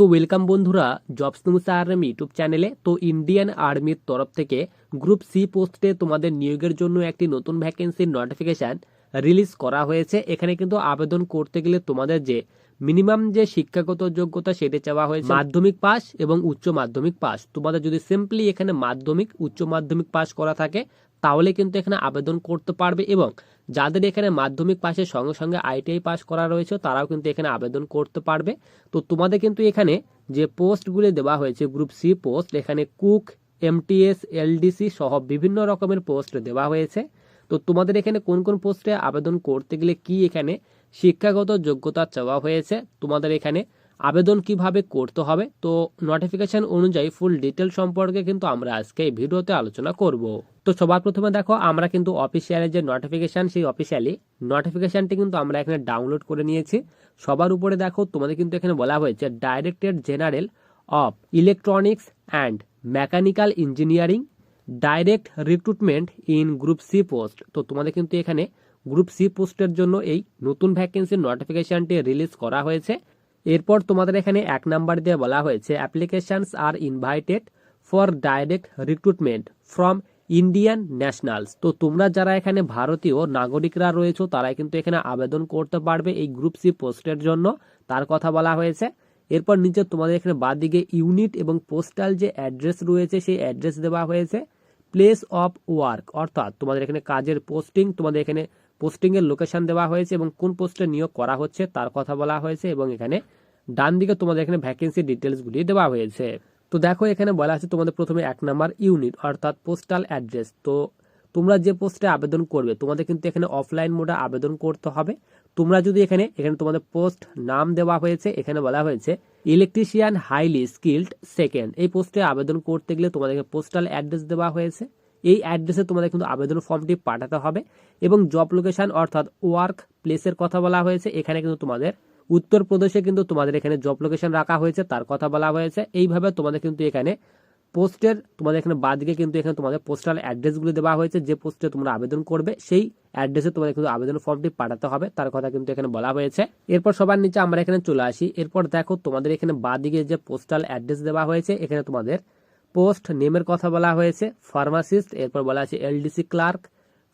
তো ওয়েলকাম বন্ধুরা jobs news army YouTube চ্যানেলে তো ইন্ডিয়ান আর্মির তরফ থেকে গ্রুপ সি পোস্টে তোমাদের নিয়োগের জন্য একটি নতুন ভ্যাকেন্সির নোটিফিকেশান রিলিজ করা হয়েছে। এখানে কিন্তু আবেদন করতে গেলে তোমাদের যে মিনিমাম যে শিক্ষাগত যোগ্যতা সেটা চাওয়া হয়েছে, মাধ্যমিক পাস এবং উচ্চ মাধ্যমিক পাস তোমাদের যদি সিম্পলি এখানে মাধ্যমিক, উচ্চ মাধ্যমিক পাস করা থাকে তাহলে কিন্তু এখানে আবেদন করতে পারবে এবং যাদের এখানে মাধ্যমিক পাশের সঙ্গে সঙ্গে আইটিআই পাস করা রয়েছে, তারাও কিন্তু এখানে আবেদন করতে পারবে। তো তোমাদের কিন্তু এখানে যে পোস্টগুলি দেওয়া হয়েছে, গ্রুপ সি পোস্ট, এখানে কুক এমটিএস এলডিসি সহ বিভিন্ন রকমের পোস্ট দেওয়া হয়েছে। তো তোমাদের এখানে কোন কোন পোস্টে আবেদন করতে গেলে কি এখানে শিক্ষাগত যোগ্যতা চাওয়া হয়েছে, তোমাদের এখানে আবেদন কীভাবে করতে হবে? তো নোটিফিকেশন অনুযায়ী ফুল ডিটেল সম্পর্কে কিন্তু আমরা আজকে এই ভিডিওতে আলোচনা করব। তো সবার প্রথমে দেখো, আমরা কিন্তু অফিসিয়ালের যে নোটিফিকেশন সেই অফিসিয়ালি নোটিফিকেশনটি কিন্তু আমরা এখানে ডাউনলোড করে নিয়েছি। সবার উপরে দেখো, তোমাদের কিন্তু এখানে বলা হয়েছে director general of electronics and mechanical engineering direct recruitment in group C post তো তোমাদের কিন্তু এখানে গ্রুপ সি পোস্টের জন্য এই নতুন ভ্যাকেন্সির নোটিফিকেশনটি রিলিজ করা হয়েছে। এরপর তোমাদের এখানে এক নাম্বার দিয়ে বলা হয়েছে applications are invited for direct recruitment from Indian nationals তো তোমরা যারা এখানে ভারতীয় নাগরিকরা রয়েছে, তারাই কিন্তু এখানে আবেদন করতে পারবে এই গ্রুপ সি পোস্টের জন্য। তার কথা বলা হয়েছে। এরপর নিচে তোমাদের এখানে বাদিকে ইউনিট এবং পোস্টাল যে অ্যাড্রেস রয়েছে, সেই অ্যাড্রেস দেওয়া হয়েছে। প্লেস অফ ওয়ার্ক অর্থাৎ তোমাদের এখানে কাজের পোস্টিং তোমাদের এখানে পোস্টিং এর লোকেশন দেওয়া হয়েছে এবং কোন পোস্টে নিয়োগ করা হচ্ছে তার কথা বলা হয়েছে এবং এখানে ডান দিকে তোমাদের এখানে ভ্যাকেন্সি ডিটেলসগুলি দেওয়া হয়েছে। তো দেখো এখানে বলা আছে তোমাদের প্রথমে এক নাম্বার ইউনিট অর্থাৎ পোস্টাল অ্যাড্রেস তো তোমরা যে পোস্টে আবেদন করবে, তোমাদের কিন্তু এখানে অফলাইন মোডে আবেদন করতে হবে। তোমরা যদি এখানে এখানে তোমাদের পোস্ট নাম দেওয়া হয়েছে, এখানে বলা হয়েছে ইলেকট্রিশিয়ান হাইলি স্কিল্ড সেকেন্ড এই পোস্টে আবেদন করতে গেলে তোমাদেরকে পোস্টাল অ্যাড্রেস দেওয়া হয়েছে। এই অ্যাড্রেসে তোমাদের কিন্তু আবেদন ফর্মটি পাঠাতে হবে এবং জব লোকেশন অর্থাৎ ওয়ার্ক প্লেসের কথা বলা হয়েছে। এখানে কিন্তু তোমাদের উত্তরপ্রদেশে কিন্তু তোমাদের এখানে জব লোকেশন রাখা হয়েছে, তার কথা বলা হয়েছে। এইভাবে তোমাদের কিন্তু এখানে পোস্টের তোমাদের এখানে বাদিকে কিন্তু এখানে তোমাদের পোস্টাল অ্যাড্রেসগুলো দেওয়া হয়েছে। যে পোস্টে তোমরা আবেদন করবে, সেই অ্যাড্রেসে তোমাদের কিন্তু আবেদন ফর্মটি পাঠাতে হবে, তার কথা কিন্তু এখানে বলা হয়েছে। এরপর সবার নিচে আমরা এখানে চলে আসি। এরপর দেখো তোমাদের এখানে বাদিকে যে পোস্টাল অ্যাড্রেস দেওয়া হয়েছে, এখানে তোমাদের পোস্ট নেমের কথা বলা হয়েছে, ফার্মাসিস্ট, এরপর বলা হয়েছে এলডিসি ক্লার্ক,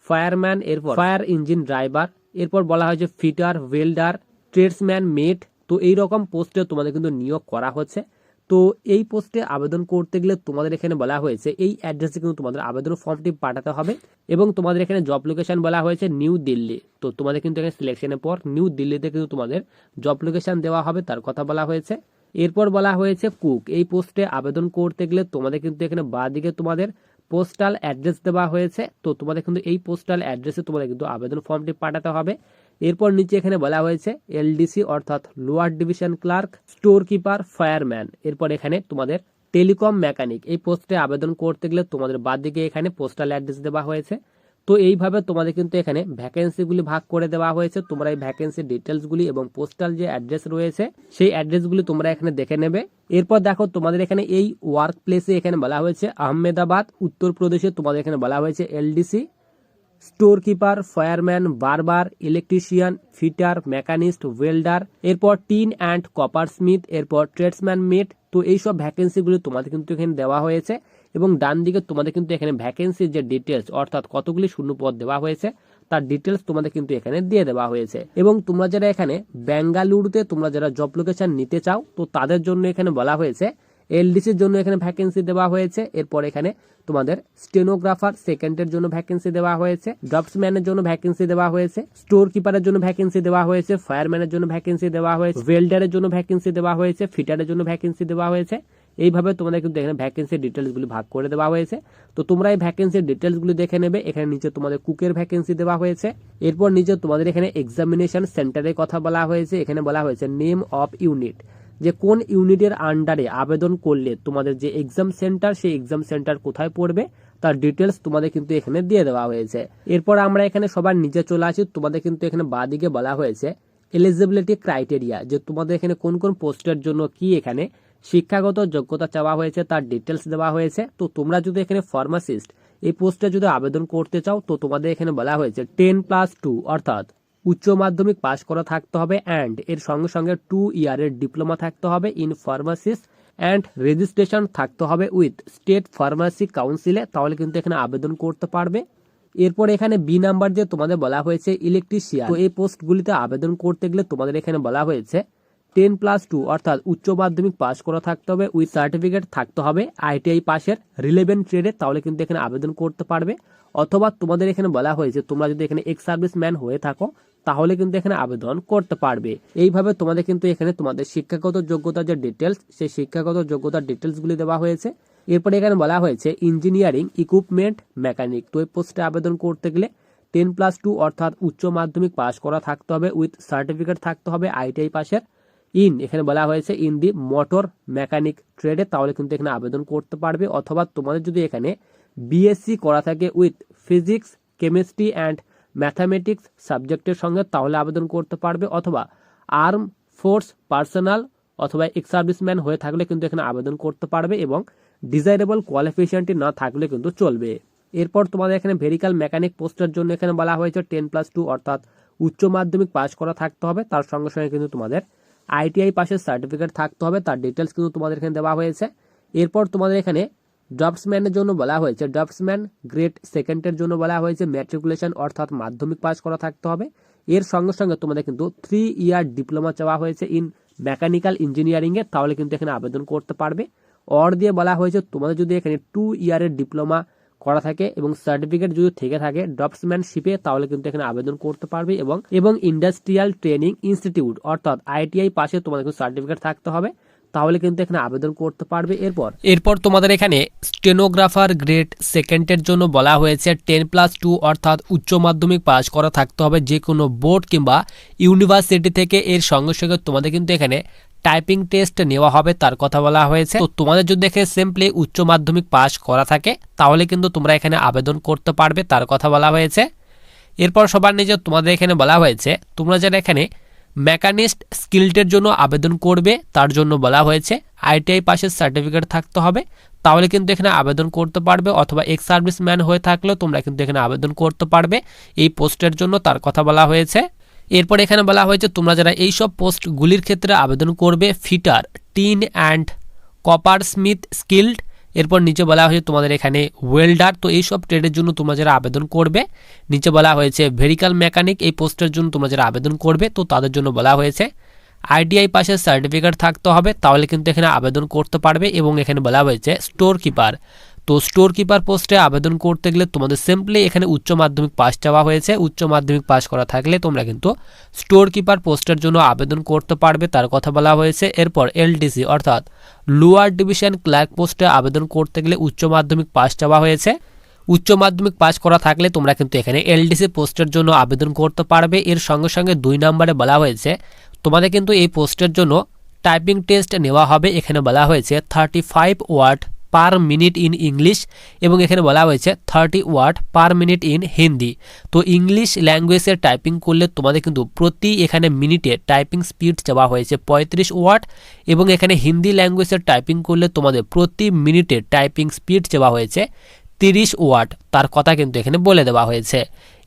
ফায়ারম্যান, এরপর ফায়ার ইঞ্জিন ড্রাইভার, এরপর বলা হয়েছে ফিটার, ওয়েল্ডার, ট্রেডসম্যান, মেট। তো এই রকম পোস্টে তোমাদের কিন্তু নিয়োগ করা হচ্ছে। তো এই পোস্টে আবেদন করতে গেলে তোমাদের এখানে বলা হয়েছে, এই অ্যাড্রেসে কিন্তু তোমাদের আবেদন ফর্মটি পাঠাতে হবে এবং তোমাদের এখানে জব লোকেশন বলা হয়েছে নিউ দিল্লি। তো তোমাদের কিন্তু এখানে সিলেকশনের পর নিউ দিল্লিতে কিন্তু তোমাদের জব লোকেশন দেওয়া হবে, তার কথা বলা হয়েছে। এরপর বলা হয়েছে কুক। এই পোস্টে আবেদন করতে গেলে তোমাদের কিন্তু এখানে বাদিকে তোমাদের পোস্টাল অ্যাড্রেস দেওয়া হয়েছে। তো তোমাদের কিন্তু এই পোস্টাল অ্যাড্রেসে তোমাদের কিন্তু আবেদন ফর্মটি পাঠাতে হবে। এরপর নিচে এখানে বলা হয়েছে এলডিসি অর্থাৎ lower division clerk store keeper fireman এরপর এখানে তোমাদের টেলিকম মেকানিক এই পোস্টে আবেদন করতে গেলে তোমাদের বাদ দিকে এখানে পোস্টাল অ্যাড্রেস দেওয়া হয়েছে। তো এইভাবে তোমাদের কিন্তু এখানে ভ্যাকেন্সিগুলি ভাগ করে দেওয়া হয়েছে। তোমরা এই ভ্যাকেন্সি ডিটেলসগুলি এবং পোস্টাল যে অ্যাড্রেস রয়েছে, সেই অ্যাড্রেসগুলি তোমরা এখানে দেখে নেবে। এরপর দেখো তোমাদের এখানে এই ওয়ার্ক প্লেসে এখানে বলা হয়েছে আহমেদাবাদ, উত্তরপ্রদেশে তোমাদের এখানে বলা হয়েছে LDC. Store keeper fireman barber electrician fitter machinist welder এরপর টিন অ্যান্ড কপার স্মিথ এরপর ট্রেডসম্যান মেট তো এইসব ভ্যাকেন্সিগুলি তোমাদের কিন্তু এখানে দেওয়া হয়েছে। এবং ডান দিকে তোমাদের কিন্তু এখানে ভ্যাকেন্সির যে ডিটেলস অর্থাৎ কতগুলি শূন্য পদ দেওয়া হয়েছে, তার ডিটেলস তোমাদের কিন্তু এখানে দিয়ে দেওয়া হয়েছে। এবং তোমরা যারা এখানে বেঙ্গালুরুতে তোমরা যারা জব লোকেশন নিতে চাও, তো তাদের জন্য এখানে বলা হয়েছে এলডিসির জন্য এখানে ভ্যাকেন্সি দেওয়া হয়েছে, এরপর এখানে তোমাদের স্টেনোগ্রাফার সেকেন্ডের জন্য ভ্যাকেন্সি দেওয়া হয়েছে ড্রপসম্যানের জন্য ভ্যাকেন্সি দেওয়া হয়েছে স্টোর কিপারের জন্য ভ্যাকেন্সি দেওয়া হয়েছে ফায়ারম্যানের জন্য ভ্যাকেন্সি দেওয়া হয়েছে ওয়েল্ডারের জন্য ভ্যাকেন্সি দেওয়া হয়েছে ফিটারের জন্য ভ্যাকেন্সি দেওয়া হয়েছে। এইভাবে তোমাদের কিন্তু এখানে ভ্যাকেন্সির ডিটেলসগুলি ভাগ করে দেওয়া হয়েছে। তো তোমরা এই ভ্যাকেন্সির ডিটেলসগুলি দেখে নেবে, এখানে নিচে তোমাদের কুকের ভ্যাকেন্সি দেওয়া হয়েছে। এরপর নিচে তোমাদের এখানে এক্সামিনেশন সেন্টারের কথা বলা হয়েছে, এখানে বলা হয়েছে নেম অফ ইউনিট যে কোন ইউনিটের আন্ডারে আবেদন করলে তোমাদের যে এক্সাম সেন্টার সেই এক্সাম সেন্টার কোথায় পড়বে, তার ডিটেলস তোমাদের কিন্তু এখানে দিয়ে দেওয়া হয়েছে। এরপর আমরা এখানে সবার নিচে চলে আসি, তোমাদের কিন্তু এখানে বাদিকে বলা হয়েছে। এলিজিবিলিটি ক্রাইটেরিয়া যে তোমাদের এখানে কোন কোন পোস্টের জন্য কি এখানে শিক্ষাগত যোগ্যতা চাওয়া হয়েছে, তার ডিটেলস দেওয়া হয়েছে। তো তোমরা যদি এখানে ফার্মাসিস্ট এই পোস্টে যদি আবেদন করতে চাও, তো তোমাদের এখানে বলা হয়েছে টেন প্লাস টু অর্থাৎ উচ্চ মাধ্যমিক পাশ করা থাকতে হবে অ্যান্ড এর সঙ্গে সঙ্গে টু ইয়ারের ডিপ্লোমা থাকতে হবে ইন ফার্মাসিস্ট অ্যান্ড রেজিস্ট্রেশন থাকতে হবে উইথ স্টেট ফার্মাসি কাউন্সিলে তাহলে কিন্তু এখানে আবেদন করতে পারবে। এরপর এখানে বি নাম্বার দিয়ে তোমাদের বলা হয়েছে ইলেকট্রিশিয়ান তো এই পোস্টগুলিতে আবেদন করতে গেলে তোমাদের এখানে বলা হয়েছে টেন প্লাস টু, অর্থাৎ উচ্চ মাধ্যমিক পাশ করা থাকতে হবে, উইথ সার্টিফিকেট থাকতে হবে, আইটিআই পাশের রিলেভেন্ট ট্রেডে, তাহলে কিন্তু এখানে আবেদন করতে পারবে। অথবা তোমাদের এখানে বলা হয়েছে, তোমরা যদি এখানে এক্স সার্ভিস ম্যান হয়ে থাকো, তাহলে কিন্তু এখানে আবেদন করতে পারবে। এইভাবে তোমাদের কিন্তু এখানে তোমাদের শিক্ষাগত যোগ্যতার যে ডিটেলস সেই শিক্ষাগত যোগ্যতার ডিটেলসগুলি দেওয়া হয়েছে। এরপরে এখানে বলা হয়েছে ইঞ্জিনিয়ারিং ইকুইপমেন্ট মেকানিক তো এই পোস্টে আবেদন করতে গেলে টেন প্লাস টু, অর্থাৎ উচ্চ মাধ্যমিক পাশ করা থাকতে হবে, উইথ সার্টিফিকেট থাকতে হবে, আইটিআই পাশের ইন, এখানে বলা হয়েছে ইন দি মোটর মেকানিক ট্রেডে তাহলে কিন্তু এখানে আবেদন করতে পারবে। অথবা তোমাদের যদি এখানে বিএসসি করা থাকে with physics chemistry and mathematics সাবজেক্টের সঙ্গে, তাহলে আবেদন করতে পারবে। অথবা আর্ম ফোর্স পার্সোনাল অথবা এক্স সার্ভিসম্যান হয়ে থাকলে কিন্তু এখানে আবেদন করতে পারবে এবং ডিজাইরেবল কোয়ালিফিকেশনটি না থাকলে কিন্তু চলবে। এরপর তোমাদের এখানে ভেরিক্যাল মেকানিক পোস্টের জন্য এখানে বলা হয়েছে টেন প্লাস টু অর্থাৎ উচ্চ মাধ্যমিক পাস করা থাকতে হবে। তার সঙ্গে সঙ্গে কিন্তু তোমাদের আইটিআই পাশের সার্টিফিকেট থাকতে হবে, তার ডিটেলস কিন্তু তোমাদের এখানে দেওয়া হয়েছে। এরপর তোমাদের এখানে ড্রপসম্যানের জন্য বলা হয়েছে। ড্রপসম্যান গ্রেড সেকেন্ডের জন্য বলা হয়েছে। ম্যাট্রিকুলেশন অর্থাৎ মাধ্যমিক পাস করা থাকতে হবে। এর সঙ্গে সঙ্গে তোমাদের কিন্তু থ্রি ইয়ার ডিপ্লোমা চাওয়া হয়েছে ইন মেকানিক্যাল ইঞ্জিনিয়ারিংয়ে তাহলে কিন্তু এখানে আবেদন করতে পারবে। অর দিয়ে বলা হয়েছে, তোমাদের যদি এখানে টু ইয়ারের ডিপ্লোমা করা থাকে এবং সার্টিফিকেট যদি থেকে থাকে ড্রপসম্যানশিপে তাহলে কিন্তু এখানে আবেদন করতে পারবে এবং এবং ইন্ডাস্ট্রিয়াল ট্রেনিং ইনস্টিটিউট অর্থাৎ আইটিআই পাশে তোমাদের কিন্তু সার্টিফিকেট থাকতে হবে, তাহলে কিন্তু এখানে আবেদন করতে পারবে এরপর। এরপর তোমাদের এখানে স্টেনোগ্রাফার গ্রেড সেকেন্ডের জন্য বলা হয়েছে টেন প্লাস টু অর্থাৎ উচ্চ মাধ্যমিক পাস করা থাকতে হবে যে কোনো বোর্ড কিংবা ইউনিভার্সিটি থেকে। এর সঙ্গে সঙ্গে তোমাদের কিন্তু এখানে টাইপিং টেস্ট নেওয়া হবে, তার কথা বলা হয়েছে। তো তোমাদের যদি দেখে সিম্পলি উচ্চ মাধ্যমিক পাস করা থাকে, তাহলে কিন্তু তোমরা এখানে আবেদন করতে পারবে, তার কথা বলা হয়েছে। এরপর সবার নিজে তোমাদের এখানে বলা হয়েছে, তোমরা যারা এখানে মেকানিস্ট স্কিল্ডের জন্য আবেদন করবে, তার জন্য বলা হয়েছে আইটিআই পাশের সার্টিফিকেট থাকতে হবে, তাহলে কিন্তু এখানে আবেদন করতে পারবে, অথবা এক্স সার্ভিস ম্যান হয়ে থাকলেও তোমরা কিন্তু এখানে আবেদন করতে পারবে, এই পোস্টের জন্য তার কথা বলা হয়েছে। এরপর এখানে বলা হয়েছে, তোমরা যারা এইসব পোস্টগুলির ক্ষেত্রে আবেদন করবে, fitter, tin and copper smith skilled, এরপর নিচে বলা হয়েছে তোমাদের এখানে ওয়েল্ডার, তো এইসব ট্রেডের জন্য তোমরা যারা আবেদন করবে, নিচে বলা হয়েছে ভেরিক্যাল মেকানিক, এই পোস্টের জন্য তোমরা যারা আবেদন করবে, তো তাদের জন্য বলা হয়েছে আইটিআই পাশের সার্টিফিকেট থাকতে হবে, তাহলে কিন্তু এখানে আবেদন করতে পারবে এবং এখানে বলা হয়েছে স্টোর কিপার তো স্টোর কিপার পোস্টে আবেদন করতে গেলে তোমাদের সিম্পলি এখানে উচ্চ মাধ্যমিক পাস চাওয়া হয়েছে। উচ্চ মাধ্যমিক পাস করা থাকলে তোমরা কিন্তু স্টোর কিপার পোস্টের জন্য আবেদন করতে পারবে, তার কথা বলা হয়েছে। এরপর এলডিসি অর্থাৎ লোয়ার ডিভিশন ক্লার্ক পোস্টে আবেদন করতে গেলে উচ্চ মাধ্যমিক পাস চাওয়া হয়েছে। উচ্চ মাধ্যমিক পাস করা থাকলে তোমরা কিন্তু এখানে এলডিসি পোস্টের জন্য আবেদন করতে পারবে। এর সঙ্গে সঙ্গে দুই নম্বরে বলা হয়েছে, তোমাদের কিন্তু এই পোস্টের জন্য টাইপিং টেস্ট নেওয়া হবে। এখানে বলা হয়েছে thirty five word per minute in English এবং এখানে বলা হয়েছে thirty word per minute in Hindi তো ইংলিশ ল্যাঙ্গুয়েজের টাইপিং করলে তোমাদের কিন্তু প্রতি এখানে মিনিটে টাইপিং স্পিড চাওয়া হয়েছে পঁয়ত্রিশ ওয়ার্ড এবং এখানে হিন্দি ল্যাঙ্গুয়েজের টাইপিং করলে তোমাদের প্রতি মিনিটে টাইপিং স্পিড চাওয়া হয়েছে তিরিশ ওয়াট তার কথা কিন্তু এখানে বলে দেওয়া হয়েছে।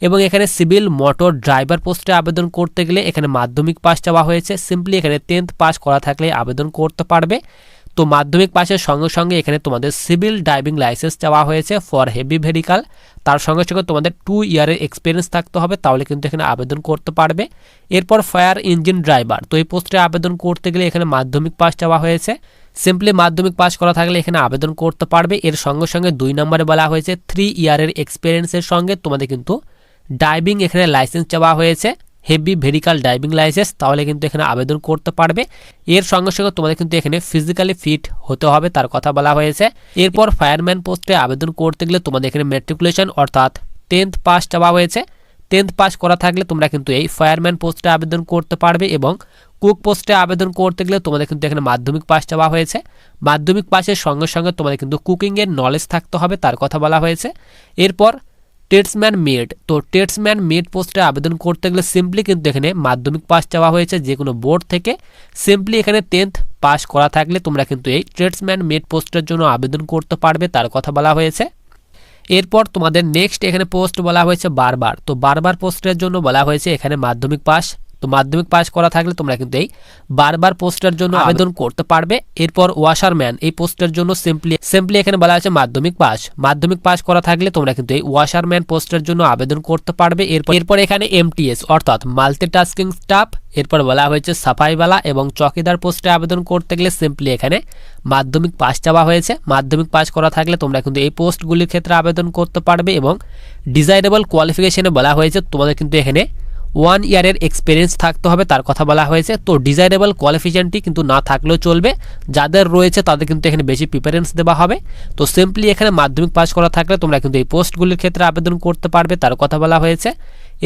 এবং এখানে সিভিল মোটর ড্রাইভার পোস্টে আবেদন করতে গেলে এখানে মাধ্যমিক পাস চাওয়া হয়েছে। সিম্পলি এখানে টেন্থ পাস করা থাকলে আবেদন করতে পারবে। তো মাধ্যমিক পাশের সঙ্গে সঙ্গে এখানে তোমাদের সিভিল ড্রাইভিং লাইসেন্স চাওয়া হয়েছে ফর হেভি ভেহিকাল। তার সঙ্গে সঙ্গে তোমাদের টু ইয়ারের এক্সপিরিয়েন্স থাকতে হবে, তাহলে কিন্তু এখানে আবেদন করতে পারবে। এরপর ফায়ার ইঞ্জিন ড্রাইভার, তো এই পোস্টে আবেদন করতে গেলে এখানে মাধ্যমিক পাস চাওয়া হয়েছে। সিম্পলি মাধ্যমিক পাস করা থাকলে এখানে আবেদন করতে পারবে। এর সঙ্গে সঙ্গে দুই নম্বরে বলা হয়েছে থ্রি ইয়ারের এক্সপিরিয়েন্সের সঙ্গে তোমাদের কিন্তু ড্রাইভিং এখানে লাইসেন্স চাওয়া হয়েছে। হেভি ভেরিক্যাল ড্রাইভিং লাইসেন্স, তাহলে কিন্তু এখানে আবেদন করতে পারবে। এর সঙ্গে সঙ্গে তোমাদের কিন্তু এখানে ফিজিক্যালি ফিট হতে হবে, তার কথা বলা হয়েছে। এরপর ফায়ারম্যান পোস্টে আবেদন করতে গেলে তোমাদের এখানে ম্যাট্রিকুলেশন অর্থাৎ টেন্থ পাস চাওয়া হয়েছে। টেন্থ পাস করা থাকলে তোমরা কিন্তু এই ফায়ারম্যান পোস্টে আবেদন করতে পারবে এবং কুক পোস্টে আবেদন করতে গেলে তোমাদের কিন্তু এখানে মাধ্যমিক পাস চাওয়া হয়েছে। মাধ্যমিক পাসের সঙ্গে সঙ্গে তোমাদের কিন্তু কুকিংয়ের নলেজ থাকতে হবে, তার কথা বলা হয়েছে। এরপর টেটসম্যান মেড তো টেটসম্যান মেড পোস্টে আবেদন করতে গেলে সিম্পলি কিন্তু এখানে মাধ্যমিক পাস চাওয়া হয়েছে যে কোনো বোর্ড থেকে। সিম্পলি এখানে টেন্থ পাস করা থাকলে তোমরা কিন্তু এই ট্রেডসম্যান মেড পোস্টের জন্য আবেদন করতে পারবে, তার কথা বলা হয়েছে। এরপর তোমাদের নেক্সট এখানে পোস্ট বলা হয়েছে বারবার। তো বারবার পোস্টের জন্য বলা হয়েছে এখানে মাধ্যমিক পাস। তো মাধ্যমিক পাস করা থাকলে তোমরা কিন্তু এই বারবার পোস্টের জন্য আবেদন করতে পারবে। এরপর ওয়াশারম্যান এই পোস্টের জন্য সিম্পলি সিম্পলি এখানে বলা হয়েছে মাধ্যমিক পাস মাধ্যমিক পাস করা থাকলে তোমরা কিন্তু এই ওয়াশারম্যান পোস্টের জন্য আবেদন করতে পারবে। এরপর এরপর এখানে এমটিএস অর্থাৎ মাল্টিটাস্কিং স্টাফ এরপর বলা হয়েছে সাফাইওয়ালা এবং চকিদার পোস্টে আবেদন করতে গেলে সিম্পলি এখানে মাধ্যমিক পাস চাওয়া হয়েছে। মাধ্যমিক পাস করা থাকলে তোমরা কিন্তু এই পোস্টগুলির ক্ষেত্রে আবেদন করতে পারবে এবং ডিজাইরেবল কোয়ালিফিকেশনে বলা হয়েছে। তোমাদের কিন্তু এখানে ওয়ান ইয়ারের এক্সপিরিয়েন্স থাকতে হবে, তার কথা বলা হয়েছে। তো ডিজাইরেবল কোয়ালিফিকেশনটি কিন্তু না থাকলেও চলবে। যাদের রয়েছে, তাদের কিন্তু এখানে বেশি প্রিফারেন্স দেওয়া হবে। তো সিম্পলি এখানে মাধ্যমিক পাস করা থাকলে তোমরা কিন্তু এই পোস্টগুলির ক্ষেত্রে আবেদন করতে পারবে, তার কথা বলা হয়েছে।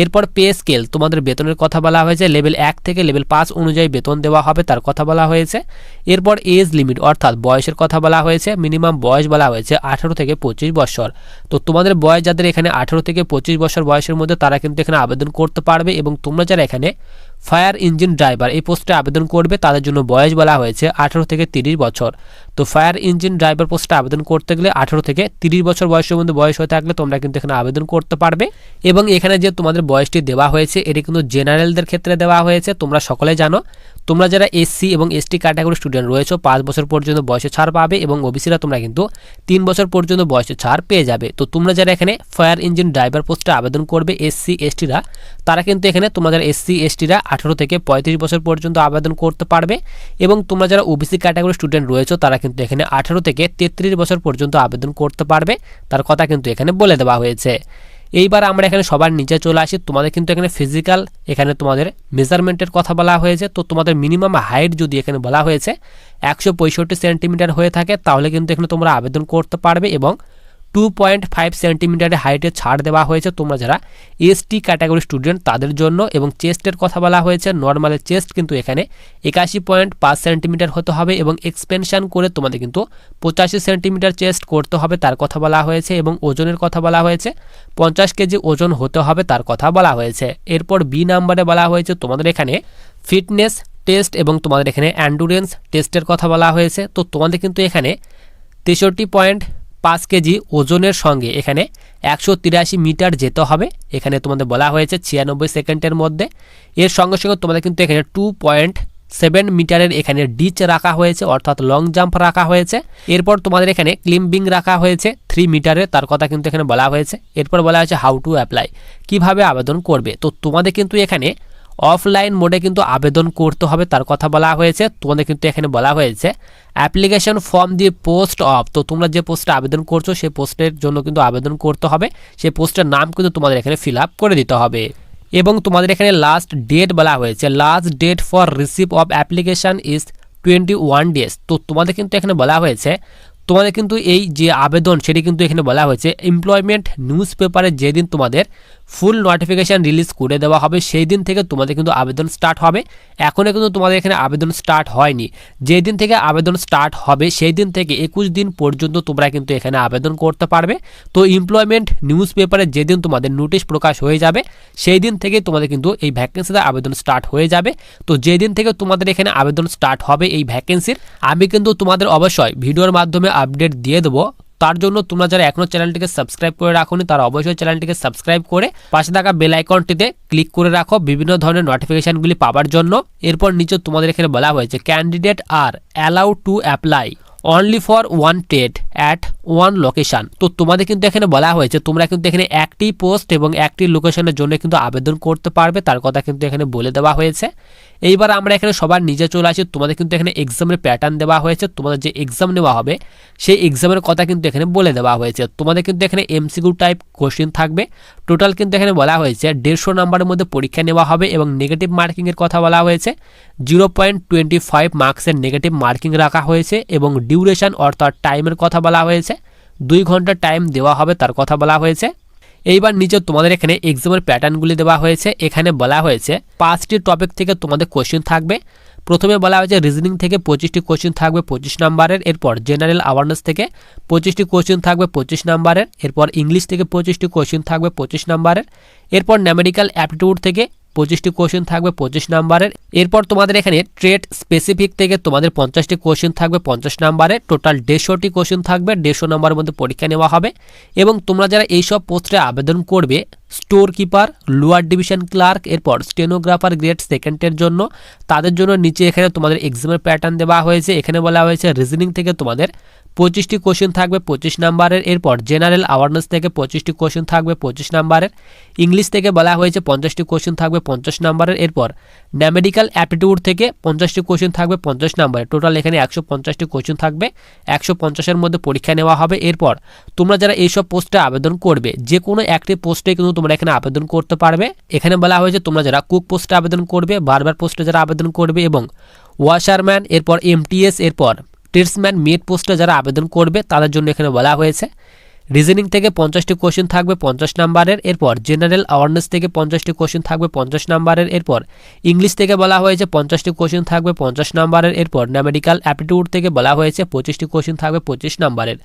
এরপর পে স্কেল, তোমাদের বেতনের কথা বলা হয়েছে, লেভেল এক থেকে লেভেল পাঁচ অনুযায়ী বেতন দেওয়া হবে, তার কথা বলা হয়েছে। এরপর এজ লিমিট, অর্থাৎ বয়সের কথা বলা হয়েছে, মিনিমাম বয়স বলা হয়েছে আঠারো থেকে পঁচিশ বছর। তো তোমাদের বয়স যাদের এখানে আঠারো থেকে পঁচিশ বছর বয়সের মধ্যে, তারা কিন্তু এখানে আবেদন করতে পারবে এবং তোমরা যারা এখানে ফায়ার ইঞ্জিন ড্রাইভার এই পোস্টে আবেদন করবে, তাদের জন্য বয়স বলা হয়েছে আঠেরো থেকে তিরিশ বছর। তো ফায়ার ইঞ্জিন ড্রাইভার পোস্টে আবেদন করতে গেলে আঠেরো থেকে তিরিশ বছর বয়সের মধ্যে বয়স হয়ে থাকলে তোমরা কিন্তু এখানে আবেদন করতে পারবে। এবং এখানে যে তোমাদের বয়সটি দেওয়া হয়েছে, এটি কিন্তু জেনারেলদের ক্ষেত্রে দেওয়া হয়েছে, তোমরা সকলে জানো। তোমরা যারা এসসি এবং এসটি ক্যাটাগরি স্টুডেন্ট রয়েছে, পাঁচ বছর পর্যন্ত বয়সে ছাড় পাবে এবং ওবিসিরা তোমরা কিন্তু তিন বছর পর্যন্ত বয়সে ছাড় পেয়ে যাবে। তো তোমরা যারা এখানে ফায়ার ইঞ্জিন ড্রাইভার পোস্টে আবেদন করবে, এসসি, এসটিরা, তারা কিন্তু এখানে তোমাদের এসসি, এসটিরা আঠারো থেকে পঁয়ত্রিশ বছর পর্যন্ত আবেদন করতে পারবে এবং তোমরা যারা ওবিসি ক্যাটাগরি স্টুডেন্ট রয়েছে, তারা কিন্তু এখানে আঠারো থেকে তেত্রিশ বছর পর্যন্ত আবেদন করতে পারবে। তার কথা কিন্তু এখানে বলে দেওয়া হয়েছে। এইবার আমরা এখানে সবার নিচে চলে আসি। তোমাদের কিন্তু এখানে ফিজিক্যাল এখানে তোমাদের মেজারমেন্টের কথা বলা হয়েছে। তো তোমাদের মিনিমাম হাইট যদি এখানে বলা হয়েছে, একশো পঁয়ষট্টি সেন্টিমিটার হয়ে থাকে, তাহলে কিন্তু এখানে তোমরা আবেদন করতে পারবে এবং টু পয়েন্ট ফাইভ সেন্টিমিটারের হাইটে ছাড় দেওয়া হয়েছে। তোমরা যারা এসটি ক্যাটাগরি স্টুডেন্ট তাদের জন্য এবং চেস্টের কথা বলা হয়েছে নর্মালের চেস্ট কিন্তু এখানে একাশি পয়েন্ট পাঁচ সেন্টিমিটার হতে হবে এবং এক্সপেনশন করে তোমাদের কিন্তু পঁচাশি সেন্টিমিটার চেস্ট করতে হবে, তার কথা বলা হয়েছে এবং ওজনের কথা বলা হয়েছে। পঞ্চাশ কেজি ওজন হতে হবে, তার কথা বলা হয়েছে। এরপর বি নাম্বারে বলা হয়েছে, তোমাদের এখানে ফিটনেস টেস্ট এবং তোমাদের এখানে অ্যান্ডুরেন্স টেস্টের কথা বলা হয়েছে। তো তোমাদের কিন্তু এখানে তেষট্টি পয়েন্ট পাঁচ কেজি ওজনের সঙ্গে এখানে একশো তিরাশি মিটার যেতে হবে। এখানে তোমাদের বলা হয়েছে ছিয়ানব্বই সেকেন্ডের মধ্যে। এর সঙ্গে সঙ্গে তোমাদের কিন্তু এখানে টু পয়েন্ট সেভেন মিটারের এখানে ডিচ রাখা হয়েছে, অর্থাৎ লং জাম্প রাখা হয়েছে। এরপর তোমাদের এখানে ক্লিম্বিং রাখা হয়েছে থ্রি মিটারের তার কথা কিন্তু এখানে বলা হয়েছে। এরপর বলা হয়েছে হাউ টু অ্যাপ্লাই কীভাবে আবেদন করবে। তো তোমাদের কিন্তু এখানে অফলাইন মোডে কিন্তু আবেদন করতে হবে, তার কথা বলা হয়েছে। তোমাদের কিন্তু এখানে বলা হয়েছে, অ্যাপ্লিকেশন ফর্ম দিয়ে পোস্ট অফ, তো তোমরা যে পোস্টে আবেদন করছ, সেই পোস্টের জন্য কিন্তু আবেদন করতে হবে। সেই পোস্টের নাম কিন্তু তোমাদের এখানে ফিল আপ করে দিতে হবে। এবং তোমাদের এখানে লাস্ট ডেট বলা হয়েছে last date for receive of application is twenty one days তো তোমাদের কিন্তু এখানে বলা হয়েছে, তোমাদের কিন্তু এই যে আবেদন, সেটি কিন্তু এখানে বলা হয়েছে এমপ্লয়মেন্ট নিউজ পেপারে যেদিন তোমাদের ফুল নোটিফিকেশান রিলিজ করে দেওয়া হবে। সেই দিন থেকে তোমাদের কিন্তু আবেদন স্টার্ট হবে। এখনও কিন্তু তোমাদের এখানে আবেদন স্টার্ট হয়নি। যেই দিন থেকে আবেদন স্টার্ট হবে সেই দিন থেকে একুশ দিন পর্যন্ত তোমরা কিন্তু এখানে আবেদন করতে পারবে। তো এমপ্লয়মেন্ট নিউজ পেপারে যেদিন তোমাদের নোটিশ প্রকাশ হয়ে যাবে, সেই দিন থেকে তোমাদের কিন্তু এই ভ্যাকেন্সিতে আবেদন স্টার্ট হয়ে যাবে। তো যেদিন থেকে তোমাদের এখানে আবেদন স্টার্ট হবে এই ভ্যাকেন্সির আমি কিন্তু তোমাদের অবশ্যই ভিডিওর মাধ্যমে আপডেট দিয়ে দেবো। তার জন্য তোমরা যারা এখনও চ্যানেলটিকে সাবস্ক্রাইব করে রাখোনি, তারা অবশ্যই চ্যানেলটিকে সাবস্ক্রাইব করে পাশে থাকা বেল আইকনটিতে ক্লিক করে রাখো বিভিন্ন ধরনের নোটিফিকেশনগুলি পাওয়ার জন্য। এরপর নিচে তোমাদের এখানে বলা হয়েছে candidate are allow to apply only for one TET at one location তো তোমাদের কিন্তু এখানে বলা হয়েছে, তোমরা কিন্তু এখানে একটি পোস্ট এবং একটি লোকেশনের জন্য কিন্তু আবেদন করতে পারবে, তার কথা কিন্তু এখানে বলে দেওয়া হয়েছে। এইবার আমরা এখানে সবার নিজে চলে আসি, তোমাদের কিন্তু এখানে এক্সামের প্যাটার্ন দেওয়া হয়েছে, তোমাদের যে এক্সাম নেওয়া হবে, সেই এক্সামের কথা কিন্তু এখানে বলে দেওয়া হয়েছে। তোমাদের কিন্তু এখানে এমসিকিউ টাইপ কোশ্চেন থাকবে টোটাল কিন্তু এখানে বলা হয়েছে, দেড়শো নাম্বারের মধ্যে পরীক্ষা নেওয়া হবে এবং নেগেটিভ মার্কিংয়ের কথা বলা হয়েছে। জিরো পয়েন্ট টোয়েন্টি ফাইভ মার্কসের নেগেটিভ মার্কিং রাখা হয়েছে এবং ডিউরেশন অর্থাৎ টাইমের কথা বলা হয়েছে। দুই ঘণ্টা টাইম দেওয়া হবে তার কথা বলা হয়েছে। এইবার নিচে তোমাদের এখানে এক্সামের প্যাটার্নগুলি দেওয়া হয়েছে। এখানে বলা হয়েছে, পাঁচটি টপিক থেকে তোমাদের কোশ্চেন থাকবে। প্রথমে বলা হয়েছে রিজনিং থেকে পঁচিশটি কোশ্চেন থাকবে পঁচিশ নাম্বারের। এরপর জেনারেল অ্যাওয়ারনেস থেকে পঁচিশটি কোশ্চেন থাকবে পঁচিশ নাম্বারের। এরপর ইংলিশ থেকে পঁচিশটি কোশ্চেন থাকবে পঁচিশ নাম্বারের। এরপর ন্যামেরিক্যাল অ্যাপটিটিউড থেকে পঁচিশটি কোশ্চেন থাকবে পঁচিশ নাম্বারের এরপর তোমাদের এখানে ট্রেড স্পেসিফিক থেকে তোমাদের পঞ্চাশটি কোশ্চেন থাকবে পঞ্চাশ নাম্বারে টোটাল দেড়শোটি কোশ্চেন থাকবে, দেড়শো নাম্বারের মধ্যে পরীক্ষা নেওয়া হবে। এবং তোমরা যারা এইসব পোস্টে আবেদন করবে store keeper lower division clerk এরপর স্টেনোগ্রাফার গ্রেড সেকেন্ডের জন্য, তাদের জন্য নিচে এখানে তোমাদের এক্সামের প্যাটার্ন দেওয়া হয়েছে। এখানে বলা হয়েছে রিজনিং থেকে তোমাদের পঁচিশটি কোশ্চেন থাকবে, পঁচিশ নাম্বারের। এরপর জেনারেল অ্যাওয়ারনেস থেকে পঁচিশটি কোশ্চেন থাকবে, পঁচিশ নাম্বারের। ইংলিশ থেকে বলা হয়েছে পঞ্চাশটি কোশ্চেন থাকবে, পঞ্চাশ নাম্বারের। এরপর ন্যামেডিক্যাল অ্যাপটিটিউড থেকে পঞ্চাশটি কোশ্চেন থাকবে, পঞ্চাশ নাম্বারের। টোটাল এখানে একশো পঞ্চাশটি কোশ্চেন থাকবে, একশো পঞ্চাশের মধ্যে পরীক্ষা নেওয়া হবে। এরপর তোমরা যারা এইসব পোস্টে আবেদন করবে, যে কোনো একটি পোস্টে কিন্তু তোমরা এখানে আবেদন করতে পারবে। এখানে বলা হয়েছে তোমরা যারা কুক পোস্টে আবেদন করবে, বারবার পোস্টে যারা আবেদন করবে এবং ওয়াশারম্যান, এরপর এমটিএস এরপর ট্রেডসম্যান মেড পোস্টে যারা আবেদন করবে, তাদের জন্য এখানে বলা হয়েছে, রিজনিং থেকে পঞ্চাশটি কোশ্চেন থাকবে পঞ্চাশ নাম্বারের, এরপর জেনারেল অ্যাওয়ারনেস থেকে পঞ্চাশটি কোশ্চেন থাকবে পঞ্চাশ নাম্বারের, এরপর ইংলিশ থেকে বলা হয়েছে পঞ্চাশটি কোশ্চেন থাকবে পঞ্চাশ নাম্বারের, এরপর ন্যামেডিক্যাল অ্যাপটিটিউড থেকে বলা হয়েছে পঁচিশটি কোশ্চেন থাকবে পঁচিশ নাম্বারের।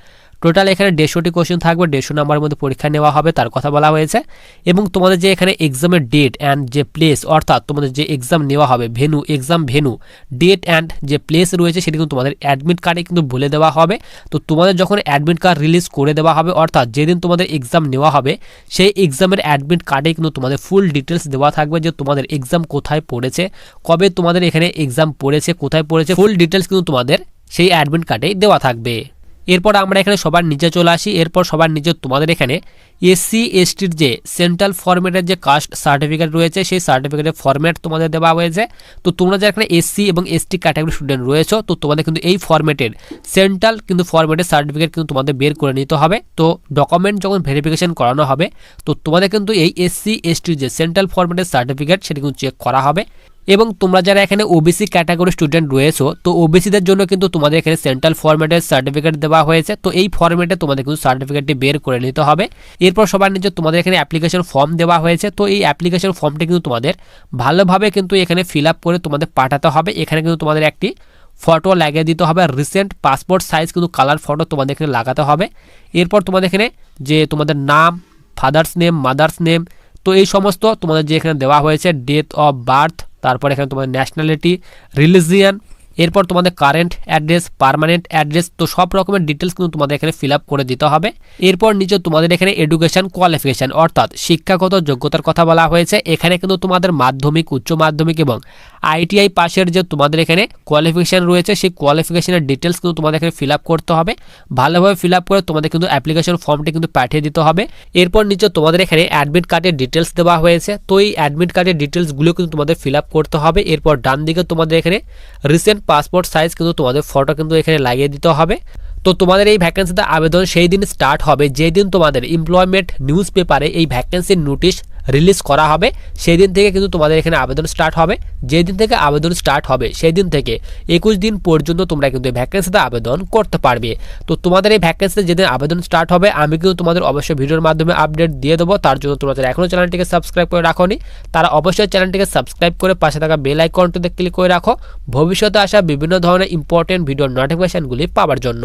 টোটাল এখানে দেড়শোটি কোশ্চেন থাকবে, দেড়শো নাম্বারের মধ্যে পরীক্ষা নেওয়া হবে, তার কথা বলা হয়েছে। এবং তোমাদের যে এখানে এক্সামের ডেট অ্যান্ড যে প্লেস অর্থাৎ তোমাদের যে এক্সাম নেওয়া হবে venue exam venue date and যে প্লেস রয়েছে, সেটি কিন্তু তোমাদের অ্যাডমিট কার্ডে কিন্তু বলে দেওয়া হবে। তো তোমাদের যখন অ্যাডমিট কার্ড রিলিজ করে দেওয়া হবে, অর্থাৎ যেদিন তোমাদের এক্সাম নেওয়া হবে, সেই এক্সামের অ্যাডমিট কার্ডে কিন্তু তোমাদের ফুল ডিটেলস দেওয়া থাকবে যে তোমাদের এক্সাম কোথায় পড়েছে, কবে তোমাদের এখানে এক্সাম পড়েছে, কোথায় পড়েছে ফুল ডিটেলস কিন্তু তোমাদের সেই অ্যাডমিট কার্ডেই দেওয়া থাকবে। এরপর আমরা এখানে সবার নিচে চলে আসি। এরপর সবার নিচে তোমাদের এখানে এসসি এসটির যে সেন্ট্রাল ফরম্যাটের যে কাস্ট সার্টিফিকেট রয়েছে, সেই সার্টিফিকেটের ফরম্যাট তোমাদের দেওয়া হয়েছে। তো তোমরা যারা এখানে এসসি এবং এসটি ক্যাটাগরি স্টুডেন্ট রয়েছে, তো তোমাদের কিন্তু এই ফরম্যাটের সেন্ট্রাল কিন্তু ফরম্যাটের সার্টিফিকেট কিন্তু তোমাদের বের করে নিতে হবে। তো ডকুমেন্ট যখন ভেরিফিকেশন করানো হবে, তো তোমাদের কিন্তু এই এসসি এসটির যে সেন্ট্রাল ফরম্যাটের সার্টিফিকেট সেটি কিন্তু চেক করা হবে। এবং তোমরা যারা এখানে ওবিসি ক্যাটাগরি স্টুডেন্ট রয়েছো, তো ওবিসিদের জন্য কিন্তু তোমাদের এখানে সেন্ট্রাল ফরম্যাটের সার্টিফিকেট দেওয়া হয়েছে। তো এই ফরম্যাটে তোমাদের কিন্তু সার্টিফিকেটটি বের করে নিতে হবে। এরপর সবার নিচে তোমাদের এখানে অ্যাপ্লিকেশন ফর্ম দেওয়া হয়েছে। তো এই অ্যাপ্লিকেশন ফর্মটি কিন্তু তোমাদের ভালোভাবে কিন্তু এখানে ফিল করে তোমাদের পাঠাতে হবে। এখানে কিন্তু তোমাদের একটি ফটো লাগিয়ে দিতে হবে। রিসেন্ট পাসপোর্ট সাইজ কিন্তু কালার ফটো তোমাদের এখানে লাগাতে হবে। এরপর তোমাদের এখানে যে তোমাদের নাম ফাদার্স নেম মাদার্স নেম তো এই সমস্ত তোমাদের যে এখানে দেওয়া হয়েছে ডেট অফ বার্থ তারপর এখানে তোমাদের ন্যাশনালিটি রিলিজিয়ান এরপর তোমাদের কারেন্ট অ্যাড্রেস পার্মানেন্ট অ্যাড্রেস তো সব রকমের ডিটেলস কিন্তু তোমাদের এখানে ফিল করে দিতে হবে। এরপর নিচে তোমাদের এখানে এডুকেশন কোয়ালিফিকেশান অর্থাৎ শিক্ষাগত যোগ্যতার কথা বলা হয়েছে। এখানে কিন্তু তোমাদের মাধ্যমিক, উচ্চ মাধ্যমিক এবং আইটিআই পাশের যে তোমাদের এখানে কোয়ালিফিকেশান রয়েছে, সেই কোয়ালিফিকেশানের ডিটেলস কিন্তু তোমাদের এখানে ফিল করতে হবে। ভালোভাবে ফিল করে তোমাদের কিন্তু অ্যাপ্লিকেশন ফর্মটি কিন্তু পাঠিয়ে দিতে হবে। এরপর নিচে তোমাদের এখানে অ্যাডমিট কার্ডের ডিটেলস দেওয়া হয়েছে। তো এই অ্যাডমিট কার্ডের ডিটেলসগুলো কিন্তু তোমাদের ফিল করতে হবে। এরপর ডান দিকে তোমাদের এখানে রিসেন্ট পাসপোর্ট সাইজ কিন্তু তোমাদের ফটো কিন্তু এখানে লাগিয়ে দিতে হবে। তো তোমাদের এই ভ্যাকেন্সিতে আবেদন সেই দিন স্টার্ট হবে, যেদিন তোমাদের এমপ্লয়মেন্ট নিউজ পেপারে এই ভ্যাকেন্সির নোটিশ রিলিজ করা হবে সেই দিন থেকে কিন্তু তোমাদের এখানে আবেদন স্টার্ট হবে। যেই দিন থেকে আবেদন স্টার্ট হবে সেই দিন থেকে একুশ দিন পর্যন্ত তোমরা কিন্তু ভ্যাকেন্সিতে আবেদন করতে পারবে। তো তোমাদের এই ভ্যাকেন্সিতে যেদিন আবেদন স্টার্ট হবে, আমি কিন্তু তোমাদের অবশ্যই ভিডিওর মাধ্যমে আপডেট দিয়ে দেবো। তার জন্য তোমাদের এখনও চ্যানেলটিকে সাবস্ক্রাইব করে রাখোনি। তারা অবশ্যই চ্যানেলটিকে সাবস্ক্রাইব করে পাশে থাকা বেল আইকনটিতে ক্লিক করে রাখো। ভবিষ্যতে আসা বিভিন্ন ধরনের ইম্পর্টেন্ট ভিডিওর নোটিফিকেশানগুলি পাওয়ার জন্য।